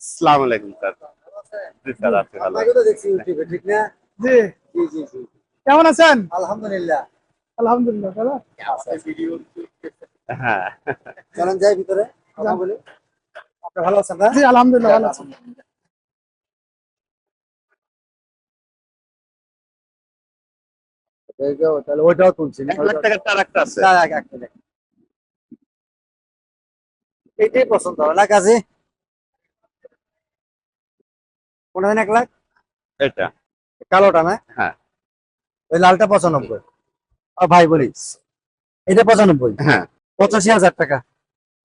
আসসালামু আলাইকুম স্যার। জি স্যার আছি ভালো ঠিক না? জি। জি জি জি। কেমন আছেন? আলহামদুলিল্লাহ। আলহামদুলিল্লাহ ভালো। হ্যাঁ। চলেন যাই ভিতরে কথা বলি। আপনি ভালো আছেন না? জি আলহামদুলিল্লাহ ভালো আছি। এই যে, তাহলে ওইটাও তুলছি। এক লাখ টাকার তার একটা আছে। একটা পছন্দ হবে না কাজে? কোনটা দেন এক লাখ? এটা। কালোটা না? হ্যাঁ। ওই লালটা পঁচানব্বই। আর ভাই বলি এটা পঁচানব্বই? হ্যাঁ। পঁচাশি হাজার টাকা।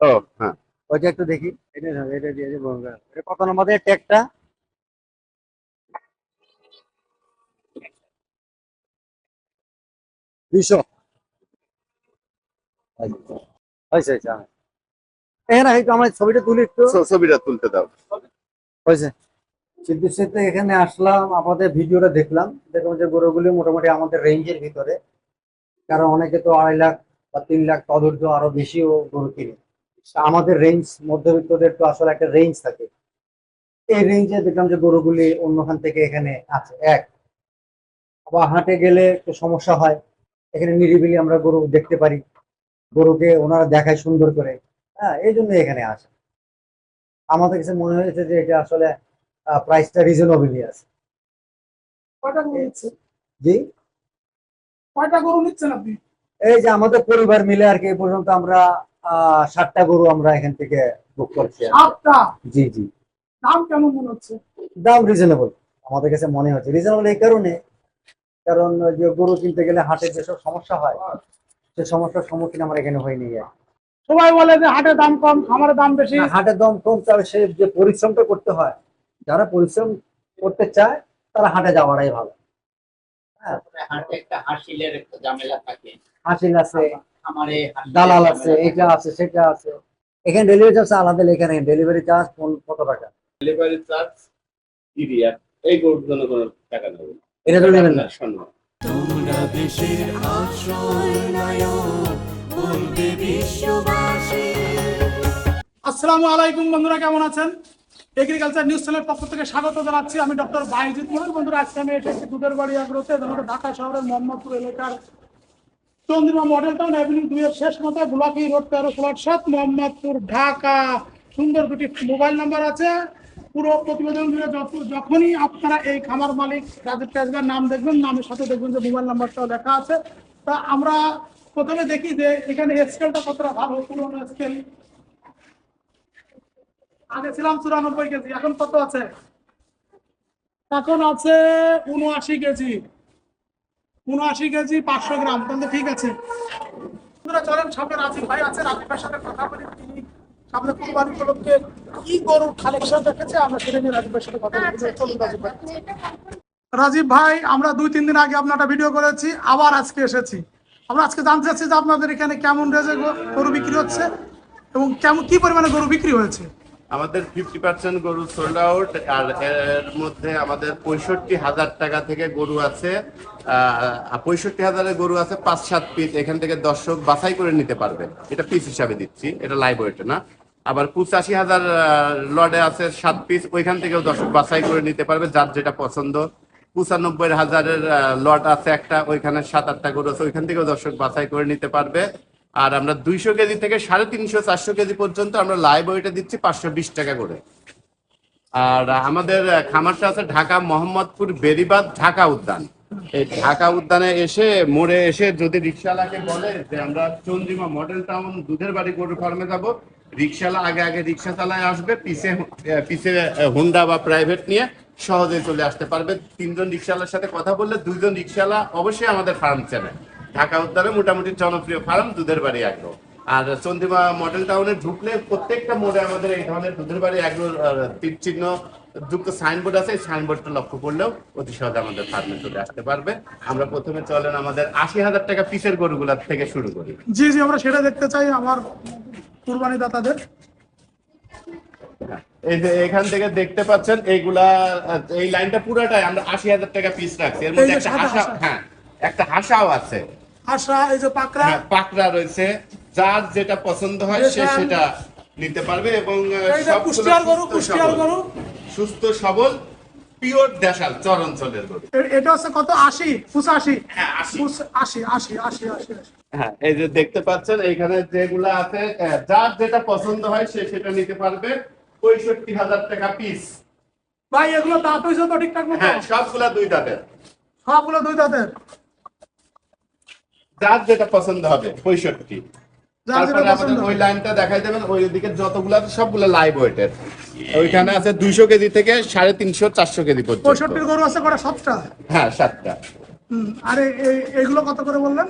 ও হ্যাঁ। ওইটা একটু দেখি। এটা এটা দিয়ে এটা কত নম্বরের ট্যাগটা? দুইশো। হয়েছে হয়েছে হ্যাঁ। এখানে একটু আমার ছবিটা তুলি একটু। ছবিটা তুলতে দাও। হয়েছে। সিদ্ধেশ্বরতে এখানে আসলাম, আমাদের ভিডিওটা দেখলাম। দেখলাম যে গরুগুলি মোটামুটি আমাদের রেঞ্জের ভিতরে। কারণ অনেকে তো আড়াই লাখ বা তিন লাখ তদূর্ধ্ব আরও বেশিও গরু কিনে। আমাদের রেঞ্জ মধ্যবিত্তদের তো আসলে একটা রেঞ্জ থাকে। এই রেঞ্জে দেখলাম যে গরুগুলি অন্যখান থেকে এখানে আছে। এক, আবার হাটে গেলে একটু সমস্যা হয়। এখানে নিরিবিলি আমরা গরু দেখতে পারি। গরুকে ওনারা দেখায় সুন্দর করে। হ্যাঁ এই জন্য এখানে আসে। আমাদের কাছে মনে হয়েছে যে এটা আসলে প্রাইসটা রিজনেবলই আছে কয়টা গরু নিচ্ছেন জি? কয়টা গরু নিচ্ছেন আপনি? এই যে আমাদের পরিবার মিলে আর কি এই পর্যন্ত আমরা ষাটটা গরু আমরা এখান থেকে বুক করছি সাতটা? জি জি। দাম কেমন মনে হচ্ছে? দাম রিজনেবল আমাদের কাছে মনে হচ্ছে রিজনেবল এই কারণে কারণ যে গরু কিনতে গেলে হাটে যেসব সমস্যা হয় সে সমস্যার সম্মুখীন আমরা এখানে হয়নি সবাই বলে যে হাটের দাম কম খামারের দাম বেশি। হাটের দাম কম তবে সে যে পরিশ্রমটা করতে হয় যারা পরিশ্রম করতে চায় তারা হাটে যাওয়াটাই ভালো। হ্যাঁ। হাটে একটা হাসিলের একটা ঝামেলা থাকে। হাসিল আছে আমারে দালাল আছে এটা আছে সেটা আছে। এখানে ডেলিভারি চার্জ আলাদা লেখা নেই ডেলিভারি চার্জ কত টাকা? ডেলিভারি চার্জ এই গরুর জন্য কোনো টাকা নেবে না। এটা তো নেবেন না। সম্মান তোমরা দেশের আসল নায়ক বলবে বিশ্ববাসী। আসসালামু আলাইকুম বন্ধুরা কেমন আছেন? এগ্রিকালচার নিউজ চ্যানেলের পক্ষ থেকে স্বাগত জানাচ্ছি। আমি ডক্টর বাইজিৎ মনির বন্ধুরা, আজকে আমি এসেছি দুধের বাড়ি আগ্রহতে ঢাকা শহরের মোহাম্মদপুর এলাকার চন্দ্রিমা মডেল টাউন অ্যাভিনিউ দুইয়ের শেষ মাথায় বুলাকি রোড তেরো ফ্লট সাত মোহাম্মদপুর ঢাকা। সুন্দর দুটি মোবাইল নাম্বার আছে। পুরো প্রতিবেদন যখনই আপনারা এই খামার মালিক রাজীব কাজগার নাম দেখবেন, নামের সাথে দেখবেন যে মোবাইল নাম্বারটাও লেখা আছে। তা আমরা প্রথমে দেখি যে এখানে স্কেলটা কতটা ভালো, পুরোনো স্কেল আগে ছিলাম চুরানব্বই কেজি এখন কত আছে? এখন আছে উনআশি কেজি। উনআশি কেজি পাঁচশো গ্রাম কিন্তু ঠিক আছে। চলেন সামনে রাজীব ভাই আছে রাজীব ভাইয়ের সাথে কথা বলি। তিনি সামনে কুরবানি উপলক্ষে কি গরুর কালেকশন রেখেছে আমরা সেটা নিয়ে রাজীব সাথে কথা বলি। চলুন রাজীব ভাই। রাজীব ভাই আমরা দুই তিন দিন আগে আপনার একটা ভিডিও করেছি আবার আজকে এসেছি। আমরা আজকে জানতে চাচ্ছি যে আপনাদের এখানে কেমন রেজে গরু বিক্রি হচ্ছে এবং কেমন কি পরিমাণে গরু বিক্রি হয়েছে? আমাদের ফিফটি পার্সেন্ট গরু সোল্ড আউট আর এর মধ্যে আমাদের পঁয়ষট্টি হাজার টাকা থেকে গরু আছে পঁয়ষট্টি হাজারের গরু আছে পাঁচ সাত পিস এখান থেকে দর্শক বাছাই করে নিতে পারবে। এটা পিস হিসাবে দিচ্ছি, এটা লাইভ ওয়েটে না। আবার পঁচাশি হাজার লডে আছে সাত পিস ওইখান থেকেও দর্শক বাছাই করে নিতে পারবে যার যেটা পছন্দ। পঁচানব্বই হাজারের লট আছে একটা, ওইখানে সাত আটটা গরু আছে, ওইখান থেকেও দর্শক বাছাই করে নিতে পারবে। আর আমরা দুইশো কেজি থেকে সাড়ে তিনশো, চারশো কেজি পর্যন্ত আমরা লাইভ ওয়েটে দিচ্ছি পাঁচশো বিশ টাকা করে। আর আমাদের খামারটা আছে ঢাকা মোহাম্মদপুর বেরিবাদ ঢাকা উদ্যান। এই ঢাকা উদ্যানে এসে, মোড়ে এসে যদি রিক্সাওয়ালাকে বলে যে আমরা চন্দ্রিমা মডেল টাউন দুধের বাড়ি গরু ফার্মে যাব, রিক্সাওয়ালা আগে আগে রিক্সা চালায় আসবে, পিছে পিছে হুন্ডা বা প্রাইভেট নিয়ে সহজে চলে আসতে পারবে। তিনজন রিক্সাওয়ালার সাথে কথা বললে দুইজন রিক্সাওয়ালা অবশ্যই আমাদের ফার্ম চেনে। ঢাকা উদ্যানে মোটামুটি জনপ্রিয় ফার্ম দুধের বাড়ি আগ্রহ আর চন্দ্রিমা মডেল টাউনে ঢুকলে প্রত্যেকটা মোড়ে আমাদের এই ধরনের দুধের বাড়ি আগ্রহ তীর চিহ্ন যুক্ত সাইনবোর্ড আছে এই সাইনবোর্ডটা লক্ষ্য করলেও অতি সহজে আমাদের ফার্মে চলে আসতে পারবে। আমরা প্রথমে চলেন আমাদের আশি হাজার টাকা পিসের গরুগুলার থেকে শুরু করি। জি জি আমরা সেটা দেখতে চাই আমার কুরবানি দাতাদের এই যে এখান থেকে দেখতে পাচ্ছেন এইগুলা এই লাইনটা পুরোটাই আমরা আশি হাজার টাকা পিস রাখছি। এর মধ্যে একটা হাসা। হ্যাঁ একটা হাসাও আছে। আশা এই যে পাকড়া। হ্যাঁ, পাকড়া রয়েছে। যার যেটা পছন্দ হয় সে সেটা নিতে পারবে এবং কুষ্টিয়ার গরু সুস্থ কুষ্টিয়ার সবল। গরু। সুস্থ সবল পিওর দেশাল গরু। এটা হচ্ছে কত? আশি পঁচাশি? হ্যাঁ, আশি। আশি আশি আশি আশি আশি। হ্যাঁ এই যে দেখতে পাচ্ছেন এইখানে যেগুলো আছে যার যেটা পছন্দ হয় সে সেটা নিতে পারবে। পঁয়ষট্টি হাজার টাকা পিস ভাই এগুলো দাঁত হয়েছে তো ঠিকঠাক মতো? হ্যাঁ সবগুলা দুই দাঁতের। সবগুলো দুই দাঁতের? যার যেটা পছন্দ হবে পঁয়ষট্টি। তারপরে আমাদের ওই লাইনটা দেখাই দেবেন ওই দিকে যতগুলো আছে সবগুলো লাইভ ওয়েটের ওইখানে আছে দুইশো কেজি থেকে সাড়ে তিনশো চারশো কেজি পর্যন্ত। পঁয়ষট্টির গরু আছে কটা? সাতটা? হ্যাঁ সাতটা। আর এই- এই- কত করে বললেন?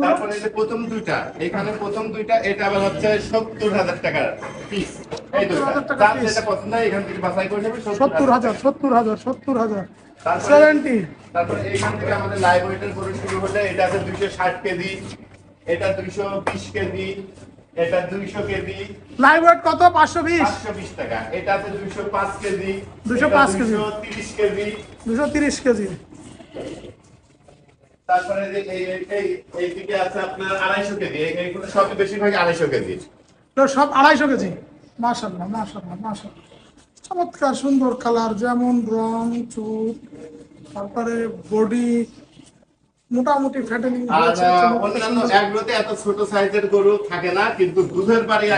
তারপরে যে প্রথম দুইটা এখানে প্রথম দুইটা এটা আবার হচ্ছে সত্তর হাজার টাকার পিস এই দুইটা। 70,000 টাকা যার যেটা পছন্দ হয় এখান থেকে বাছাই করে নেবে সত্তর হাজার সত্তর হাজার সত্তর হাজার। তারপরে- তারপরে এইখান থেকে আমাদের লাইভ ওয়েটের শুরু হলে এটা আছে দুইশো ষাট কেজি এটা দুইশো বিশ কেজি এটা দুইশো কেজি লাইভ ওয়েট কত? পাঁচশো বিশ? পাঁচশো বিশ টাকা। এটা আছে দুইশো পাঁচ কেজি 205 কেজি। তিরিশ কেজি দুশো তিরিশ কেজি তারপরে যে এই এই- এই এই আছে আপনার আড়াইশো কেজি এইগুলো সব বেশিরভাগ আড়াইশো কেজি তো সব আড়াইশো কেজি মাশাল্লাহ মাশাল্লাহ মাশাল্লাহ চমৎকার সুন্দর কালার যেমন রং চুপ তারপরে বডি মোটামুটি ফ্যাটেনিং অন্যান্য এত ছোট সাইজের গরু থাকে না কিন্তু দুধের বাড়ি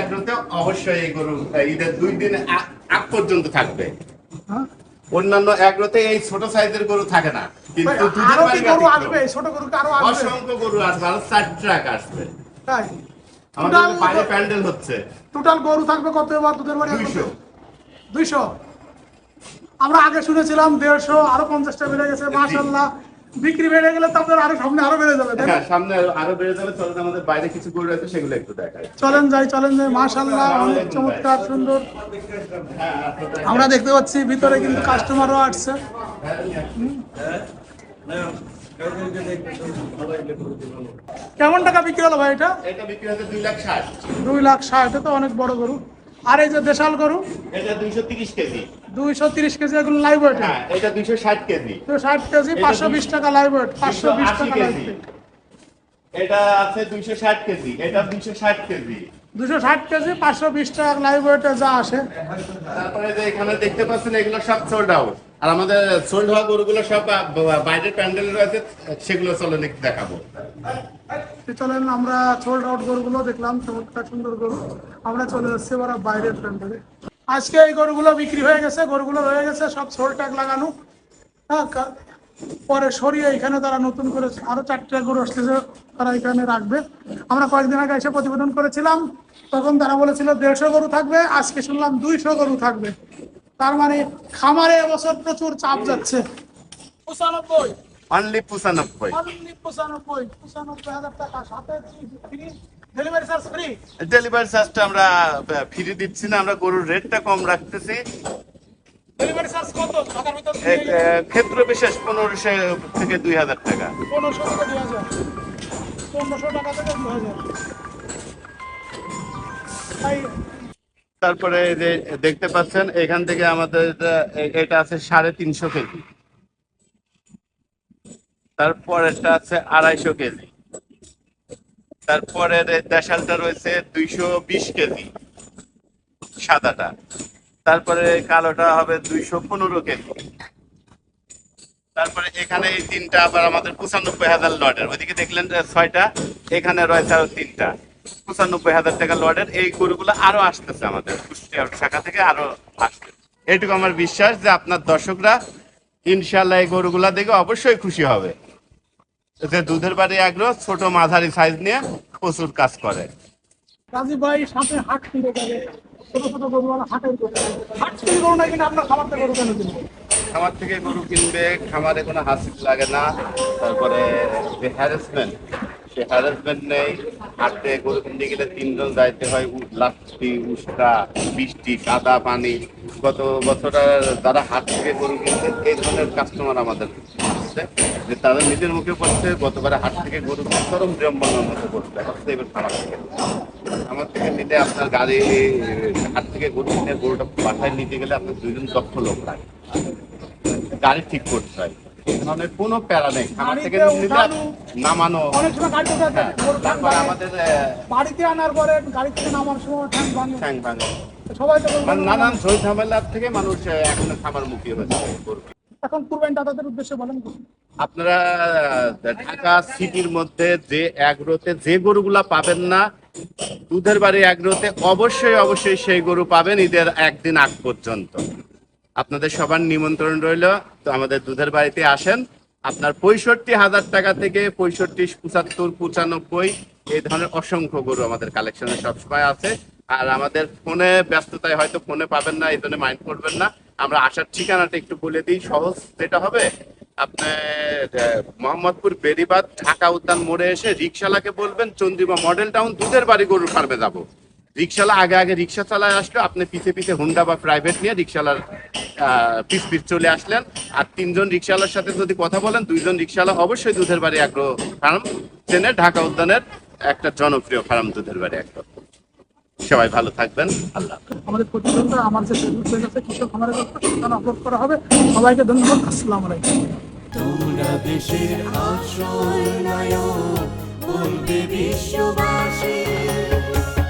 অবশ্যই এই গরু ঈদের দুই দিন আগ পর্যন্ত থাকবে। হ্যাঁ? অন্যান্য এই ছোট সাইজের গরু থাকে না কিন্তু দুধের বাড়ি গরু আসবে? ছোট গরু আরও আসবে? অসংখ্য গরু আসবে আরও চার ট্রাক আসবে। তাই? আমাদের বাইরে প্যান্ডেল হচ্ছে। টোটাল গরু থাকবে কত এবার দুধের বাড়ি দুইশো। দুইশো। আমরা আগে শুনেছিলাম দেড়শো আরও পঞ্চাশটা বেড়ে গেছে মাশাল্লাহ। বিক্রি বেড়ে গেলে তো আপনার আরও সামনে আরও বেড়ে যাবে হ্যাঁ সামনে আরও বেড়ে যাবে চলেন আমাদের বাইরে কিছু গরু আছে সেগুলো একটু দেখায় চলেন যাই চলেন যাই মাশাল্লাহ অনেক চমৎকার সুন্দর। আমরা দেখতে পাচ্ছি ভিতরে কিন্তু কাস্টমারও আসছে। কেমন টাকা বিক্রি হলো ভাই এটা? এটা বিক্রি হচ্ছে দুই লাখ ষাট। দুই লাখ ষাট এটা তো অনেক বড় গরু। আর এই যে দেশাল গরু? এটা দুইশো তিরিশ কেজি। দুইশো তিরিশ কেজি এগুলো লাইভ ওয়েট হ্যাঁ এটা দুইশো ষাট কেজি। তো ষাট কেজি পাঁচশো বিশ টাকা লাইভ ওয়েট পাঁচশো বিশ টাকা লাইভ কেজি। এটা আছে দুইশো ষাট কেজি এটা দুইশো ষাট কেজি। দুশো ষাট কেজি পাঁচশো বিশ টাকা লাইভ ওয়েটে যা আসে। তারপরে যে এখানে দেখতে পাচ্ছেন এগুলো সব সোল্ড আউট আর আমাদের সোল্ড হওয়া গরুগুলো সব বাইরের প্যান্ডেল রয়েছে, সেগুলো চলে নাকি দেখাবো। চলেন, আমরা সোল্ড আউট গরুগুলো দেখলাম, চমৎকার সুন্দর গরু। আমরা চলে যাচ্ছি এবার বাইরের প্যান্ডেলে। আজকে এই গরুগুলো বিক্রি হয়ে গেছে, গরুগুলো রয়ে গেছে, সব সোল ট্যাগ লাগানো। হ্যাঁ পরে সরিয়ে এখানে তারা নতুন করে আরও চারটে গরু আসতেছে, তারা এখানে রাখবে। আমরা কয়েকদিন আগে এসে প্রতিবেদন করেছিলাম, তখন তারা বলেছিল দেড়শো গরু থাকবে, আজকে শুনলাম দুইশো গরু থাকবে। তার মানে খামারে এবছর প্রচুর চাপ যাচ্ছে। পঁচানব্বই। অনলি পঁচানব্বই। অনলি পঁচানব্বই। পঁচানব্বই হাজার টাকা সাথে free delivery charge free delivery চার্জটা আমরা ফ্রি দিচ্ছি না আমরা গরুর রেটটা কম রাখতেছি। ডেলিভারি চার্জ কত? ঢাকার ভিতর ক্ষেত্র বিশেষ পনেরোশো থেকে দুই হাজার টাকা। পনেরোশো থেকে দুই হাজার। পনেরোশো টাকা থেকে দুই হাজার। তাই তারপরে যে দেখতে পাচ্ছেন, এখান থেকে আমাদের এটা আছে সাড়ে তিনশো কেজি। তারপরেরটা আছে আড়াইশো কেজি। তারপরে দেশালটা রয়েছে দুইশো বিশ কেজি, সাদাটা। তারপরে কালোটা হবে দুইশো পনেরো কেজি। তারপরে এখানে এই তিনটা আবার আমাদের পঁচানব্বই হাজার লটের। ওইদিকে দেখলেন ছয়টা, এখানে রয়েছে আরও তিনটা। পঁচানব্বই হাজার টাকা লটের এই গরুগুলো আরও আসতেছে আমাদের কুষ্টিয়া শাখা থেকে আরও আসবে। এইটুকু আমার বিশ্বাস যে আপনার দর্শকরা ইনশাল্লাহ এই গরুগুলা দেখে অবশ্যই খুশি হবে। যে দুধের বাড়ি আগ্রহ ছোট মাঝারি সাইজ নিয়ে প্রচুর কাজ করে। রাজীব ভাই সাথে হাট কিনে যাবে। ছোট ছোট গরু হাটের গরু হাট কিনে গরু না কিনে আপনার খাবার গরু কেন কিনবে? খামার থেকে গরু কিনবে খামারে কোনো হাসিল লাগে না। তারপরে যে হ্যারাসমেন্ট সে হ্যারাসমেন্ট নেই হাটে গরু কিনতে গেলে তিনজন যাইতে হয়, উ- লাঠি, উস্কা বৃষ্টি কাদা, পানি। গত বছর যারা হাট থেকে গরু কিনছে, এই ধরনের কাস্টমার আমাদের যে তারা নিজের মুখে বলছে গতবারে হাট থেকে গরু চরম বিড়ম্বনার মতো করছে হচ্ছে এবার খামার থেকে আমার থেকে নিতে আপনার গাড়ি হাট থেকে গরু কিনে গরুটা বাসায় নিতে গেলে আপনার দুইজন দক্ষ লোক লাগে। গাড়ি ঠিক করতে হয়। ধরনের কোনো প্যারা নেই। আমার থেকে নামানো অনেক সময় হ্যাঁ, তারপরে আমাদের বাড়িতে আনার পরে গাড়ি থেকে নামার সময় ঠ্যাং ভাঙে ঠ্যাং ভাঙে সবাই তো মানে নানান ঝই ঝামেলার থেকে মানুষ এখন খামার মুখী হয়েছে এখন কুরবানি দাদাদের উদ্দেশ্যে বলেন আপনারা ঢাকা সিটির মধ্যে যে অ্যাগ্রোতে যে গরুগুলা পাবেন না দুধের বাড়ি অ্যাগ্রোতে অবশ্যই অবশ্যই সেই গরু পাবেন ঈদের একদিন আগ পর্যন্ত। আপনাদের সবার নিমন্ত্রণ রইল। তো আমাদের দুধের বাড়িতে আসেন। আপনার পঁয়ষট্টি হাজার টাকা থেকে পঁয়ষট্টি, পঁচাত্তর, পঁচানব্বই, এই ধরনের অসংখ্য গরু আমাদের কালেকশনে সবসময় আছে। আর আমাদের ফোনে ব্যস্ততায় হয়তো ফোনে পাবেন না, এই জন্য মাইন্ড করবেন না। আমরা আসার ঠিকানাটা একটু বলে দিই, সহজ যেটা হবে। আপনার মোহাম্মদপুর বেরিবাদ ঢাকা উদ্যান মোড়ে এসে রিক্সালাকে বলবেন, চন্দ্রিমা মডেল টাউন, দুধের বাড়ি গরুর ফার্মে যাব। রিক্সালা আগে আগে রিক্সা চালায় আসলো আপনি পিছে পিছে হুন্ডা বা প্রাইভেট নিয়ে রিক্সালার পিস পিস চলে আসলেন। আর তিনজন রিক্সালার সাথে যদি কথা বলেন দুইজন রিক্সালা অবশ্যই দুধের বাড়ি আগ্রহ ফার্ম চেনে ঢাকা উদ্যানের একটা জনপ্রিয় ফার্ম দুধের বাড়ি আগ্রহ সবাই ভালো থাকবেন আল্লাহ আমাদের প্রতিবেদনটা আমার যে ফেসবুক পেজ আছে কৃষক গল্প সেখানে আপলোড করা হবে। সবাইকে ধন্যবাদ আসসালামু আলাইকুম। তোমরা দেশের আশ্রয় নায়ক